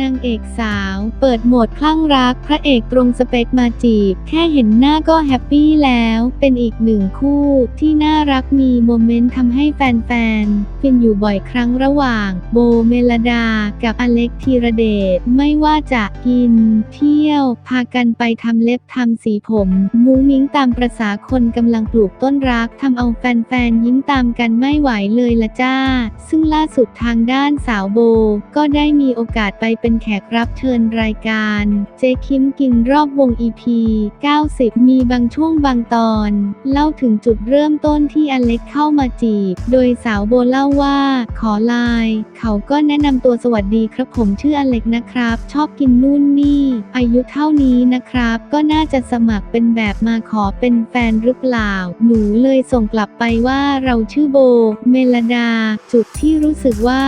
นางเอกสาว เปิดโหมดคลั่งรัก พระเอกตรงสเปคมาจีบ แค่เห็นหน้าก็แฮปปี้แล้ว เป็นอีกหนึ่งคู่ที่น่ารักมีโมเมนต์ทำให้แฟนๆฟินอยู่บ่อยครั้งระหว่าง โบเมลดา กับอเล็กธีรเดช ไม่ว่าจะกิน เที่ยว พากันไปทำเล็บทำสีผม มุ้งมิ้งตามประษาคนกำลังปลูกต้นรักทำเอาแฟนๆยิ้มตามกันไม่ไหวเลยละจ้า ซึ่งล่าสุดทางด้านสาวโบ ก็ได้มีโอกาสไปเป็นแขกรับเชิญรายการ เจคิมกินรอบวง EP 90 มีบางช่วงบางตอน เล่าถึงจุดเริ่มต้นที่อเล็กเข้ามาจีบ โดยสาวโบเล่าว่า ขอไลน์เขาก็แนะนำตัวสวัสดีครับผมชื่ออเล็กนะครับ ชอบกินนู่นนี่ อายุเท่านี้นะครับ ก็น่าจะสมัครเป็นแบบมาขอเป็นแฟนหรือเปล่า หนูเลยส่งกลับไปว่าเราชื่อโบ เมลดา จุดที่รู้สึกว่า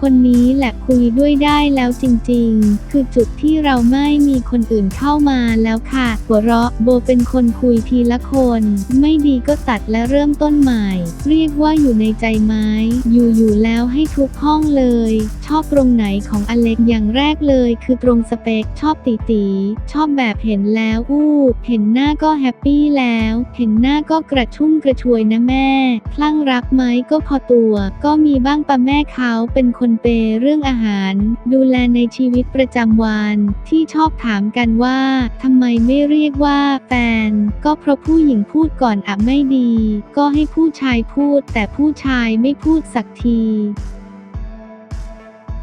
คนนี้แหละคุยด้วยได้แล้วจริงๆคือจุดที่เราไม่มีคนอื่นเข้ามาแล้วค่ะ หัวเราะโบเป็นคนคุยทีละคน ไม่ดีก็ตัดและเริ่มต้นใหม่ เรียกว่าอยู่ในใจไม้อยู่อยู่แล้วให้ทุกห้องเลย ชอบตรงไหนของอเล็กอย่างแรกเลย คือตรงสเปคชอบตีตีชอบแบบเห็นแล้วอู้เห็นหน้าก็แฮปปี้แล้ว เห็นหน้าก็กระชุ่มกระชวยนะแม่คลั่งรักไหมก็พอตัว ก็มีบ้างปะแม่เขาเป็นคนเปเรื่องอาหาร ดูแลในชีวิตประจำวัน ที่ชอบถามกันว่าทำไมไม่เรียกว่าแฟน ก็เพราะผู้หญิงพูดก่อนอะไม่ดี ก็ให้ผู้ชายพูด แต่ผู้ชายไม่พูดสักที